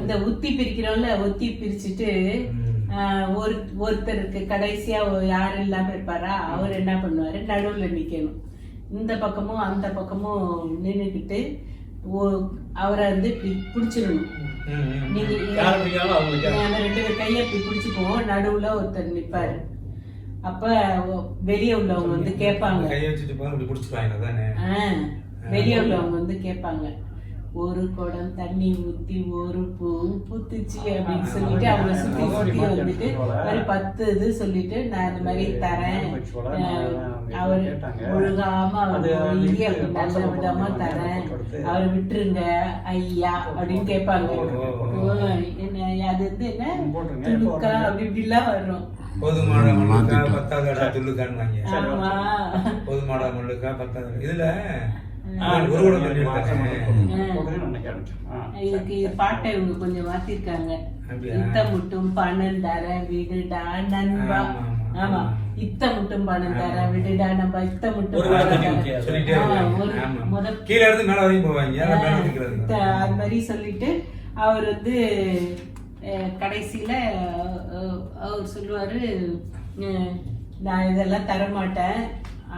இந்த உத்தி பிரிக்கிறோம்ல உத்தி பிரிச்சுட்டு ஒரு ஒருத்தருக்கு கடைசியா யாரும் இல்லாம இருப்பாரா அவர் என்ன பண்ணுவாரு நடுவுல நிக்கணும். இந்த பக்கமும் அந்த பக்கமும் நின்னுக்கிட்டு ஓ- அவரை வந்து பிடிச்சிடணும். நீங்க ரெண்டு பேர் கையை பிடிச்சுக்குவோம் நடுவுல ஒருத்தர் நிப்பாரு. அப்ப வெளிய உள்ளவங்க வந்து கேட்பாங்க. வெளிய உள்ளவங்க வந்து கேட்பாங்க. ஒரு குடம் தண்ணி ஊத்தி ஒரு பூ பூத்துச்சு அப்படின்னு சொல்லிட்டு அவங்க சுத்தி சுத்தி வந்துட்டு ஒரு பத்து இது சொல்லிட்டு நான் இந்த மாதிரி தரேன். அவர் ஒழுகாம அவர் ஒழுங்கி அப்படி நல்ல விதமா தரேன். அவரை விட்டுருங்க ஐயா அப்படின்னு கேட்பாங்க. ஓ, என்ன அது வந்து என்ன? துணுக்கா அப்படி இப்படிலாம் வரும் போதுமான மண்ணுக்கா பத்தாவது துள்ளுக்கான்னு வாங்க. போதுமாடா மண்ணுக்கா பத்தாவது இதுல இதுக்கு இது பாட்டை இவங்க கொஞ்சம் மாத்திருக்காங்க. அப்படியா? இத்த முட்டும் பணம் தர விடுடா நண்பா. ஆமா, இத்த முட்டும் பணம் தர விடுடா நண்பா. இத்த முட்டும் அது மாதிரி சொல்லிட்டு அவர் வந்து கடைசியில அவர் சொல்லுவாரு அஹ், நான் இதெல்லாம் தர மாட்டேன்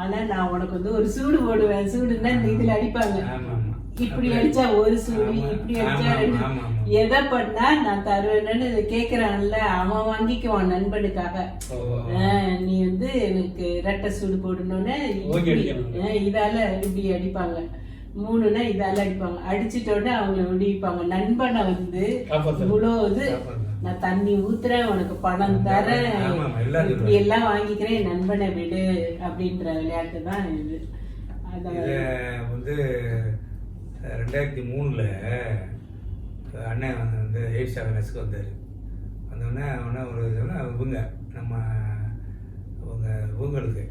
ஆனா நான் உனக்கு வந்து ஒரு சூடு போடுவேன். சூடுன்னா இதுல அடிப்பாங்க. இப்படி அடிச்சா ஒரு சூடு. இப்படி அடிச்சா. எதை பண்ணா நான் தருவேன்னு கேக்குறான்ல அவன் வாங்கிக்குவான் நண்பனுக்காக. நீ வந்து எனக்கு ரெட்டை சூடு போடணும்னு இதால இப்படி அடிப்பாங்க. மூணுனா இதால அடிப்பாங்க அடிச்சிட்ட உடனே அவங்கள விடிப்பாங்க நண்பனை வந்து. இவ்வளவு இது. நான் தண்ணி ஊத்துறேன் உனக்கு பணம் தரேன். இப்படி எல்லாம் வாங்கிக்கிறேன் நண்பனை விடு அப்படின்ற விளையாட்டு தான் இது. வந்து ரெண்டாயிரத்தி மூணுல அண்ணன் வந்து எயிட்ஸ் அவேர்னஸ்க்கு வந்தார். வந்தோடனே அவன ஒரு இவங்க நம்ம அவங்க இவங்களுக்கு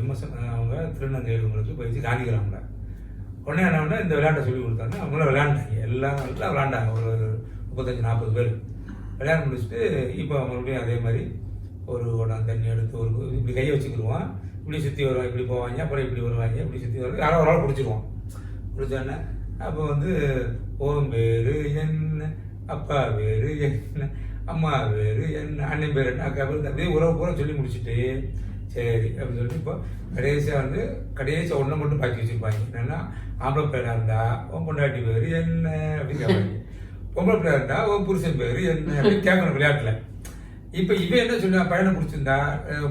எம்எஸ்எம் அவங்க திருநங்கை இவங்களுக்கு போயிடுச்சு காந்தி கிராமில் உடனே என்ன இந்த விளையாட்டை சொல்லி கொடுத்தாங்க. அவங்களாம் விளையாண்டாங்க. எல்லாம் நல்லா விளையாண்டாங்க. ஒரு முப்பத்தஞ்சு நாற்பது பேர். விளையாட முடிச்சுட்டு இப்போ மறுபடியும் அதே மாதிரி ஒரு உடனே தண்ணி எடுத்து ஒரு இப்படி கையை வச்சுக்கிடுவான் இப்படி சுற்றி வருவாங்க இப்படி போவாங்க அப்புறம் இப்படி வருவாங்க இப்படி சுற்றி வருவாங்க. யாரோ ஒரு ஆள் பிடிச்சிருவோம் பிடிச்சோன்னே அப்போ வந்து ஓம் பேரு என்ன அப்பா பேரு என்ன அம்மா பேரு என்ன அண்ணன் பேர் என்ன அக்கா பேர் அப்படியே உறவு பூரா சொல்லி முடிச்சுட்டு சரி அப்படின்னு சொல்லிட்டு இப்போ கடைசியாக வந்து கடைசியாக ஒன்றை மட்டும் பாக்கி வச்சுருப்பாங்க. என்னென்னா ஆம்பளை பேராக இருந்தா உன் பொண்டாட்டி பேர் என்ன? அப்படின்னு கேட்பாங்க பொம்பளை பிள்ளையா இருந்தா உன் புருஷன் பேர் என்ன? அப்படின்னு கேட்கணும் விளையாட்டில். இப்போ இவன் என்ன சொன்னா பையனை பிடிச்சிருந்தா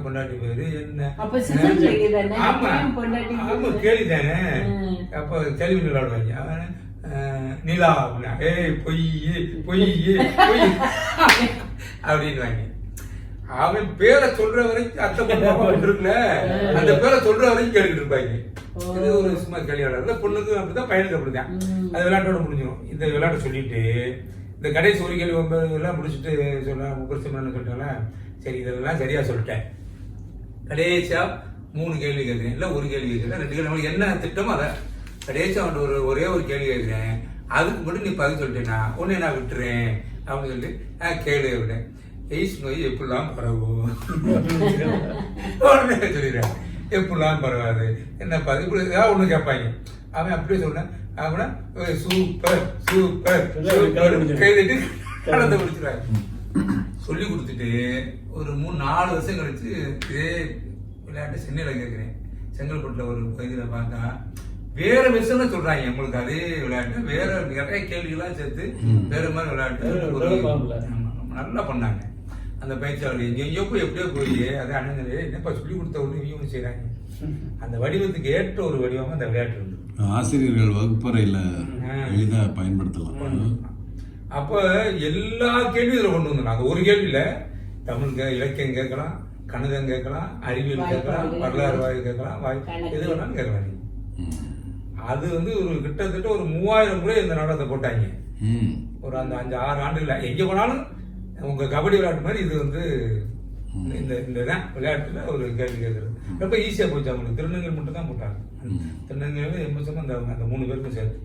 பொண்டாட்டி பேரு என்ன? ஆமா. கேள்வி தானே. அப்போ கேள்வி விளையாடுவாங்க. நிலா அப்படின்னா ஏய் பொய் பொய் பொய். அப்படின்வாங்க அவன் பேரை சொல்ற வரைக்கும் அத்தை பொண்ணு இருக்குல்ல அந்த பேரை சொல்ற வரைக்கும் கேட்டுக்கிட்டு இருப்பாங்க. இது ஒரு சும்மா கேள்வி விளையாடுறதுல பொண்ணுக்கு அப்படிதான் பையனுக்கு அப்படிதான். அது விளையாட்டோட முடிஞ்சிடும் இந்த விளையாட்டை சொல்லிட்டு இந்த கடைசி ஒரு கேள்வி எல்லாம் முடிச்சுட்டு சொன்னா புருஷன் சொல்லிட்டாங்களா சரி இதெல்லாம் சரியா சொல்லிட்டேன். கடைசியா மூணு கேள்வி கேட்குறேன். இல்லை ஒரு கேள்வி கேட்குறேன். ரெண்டு கேள்வி. நம்மளுக்கு என்ன திட்டமோ அதை. கடைசியா அவன்கிட்ட ஒரு ஒரே ஒரு கேள்வி கேட்குறேன். அதுக்கு மட்டும் நீ பதில் சொல்லிட்டேனா உன்னை நான் விட்டுறேன். அப்படின்னு சொல்லி ஆ கேளு அப்படின்னு. எய்ஸ் நோய் எப்படிலாம் பரவும் உடனே சொல்லிடுறேன் எப்படிலாம் பரவாது? என்ன பதில் இப்படி ஏதாவது ஒன்று கேட்பாங்க. அவன் அப்படியே சொன்னேன் அவனா சூப்பர் சூப்பர் கைதிட்டு கலந்து முடிச்சிடுறாங்க சொல்லி கொடுத்துட்டு ஒரு மூணு நாலு வருஷம் கழிச்சு இதே விளையாட்டு சென்னையில் கேட்குறேன் செங்கல்பட்டில் ஒரு பகுதியில் பார்த்தா வேற விஷயம் சொல்றாங்க உங்களுக்கு அதே விளையாட்டு. வேற நிறைய கேள்விகளாம் சேர்த்து வேற மாதிரி விளையாட்டு. நல்லா பண்ணாங்க. அந்த பயிற்சியாளர் எங்கெங்கயோ போய் எப்படியோ போய் அதை அணுகுது என்னப்பா சொல்லி கொடுத்த ஒன்று இவங்க செய்கிறாங்க அந்த வடிவத்துக்கு ஏற்ற ஒரு வடிவமா அந்த விளையாட்டு இருந்தது. ஆசிரியர்கள் வகுப்பறையில் எளிதாக பயன்படுத்தலாம். அப்போ எல்லா கேள்வியும் இதில் கொண்டு வந்தோம் நாங்கள் ஒரு கேள்வியில் தமிழ் கே இலக்கியம் கேட்கலாம் கணிதம் கேட்கலாம் அறிவியல் கேட்கலாம். வரலாறு வாய் கேட்கலாம் வாய். எது வேணாலும் கேட்கலாம். அது வந்து ஒரு கிட்டத்தட்ட ஒரு மூவாயிரம் முறை இந்த நாடகத்தை போட்டாங்க. ஒரு அந்த அஞ்சு ஆறு ஆண்டுல எங்கே போனாலும் உங்க கபடி விளையாட்டு மாதிரி இது வந்து இந்த இந்த இதான் விளையாட்டுல ஒரு கேள்வி கேட்கறது ரொம்ப ஈஸியா போச்சு அவங்களுக்கு. திருநங்கல் மட்டும் தான் போட்டாங்க திருநங்கையில எண்பது அந்த அந்த மூணு பேருக்கும் சேர்த்து.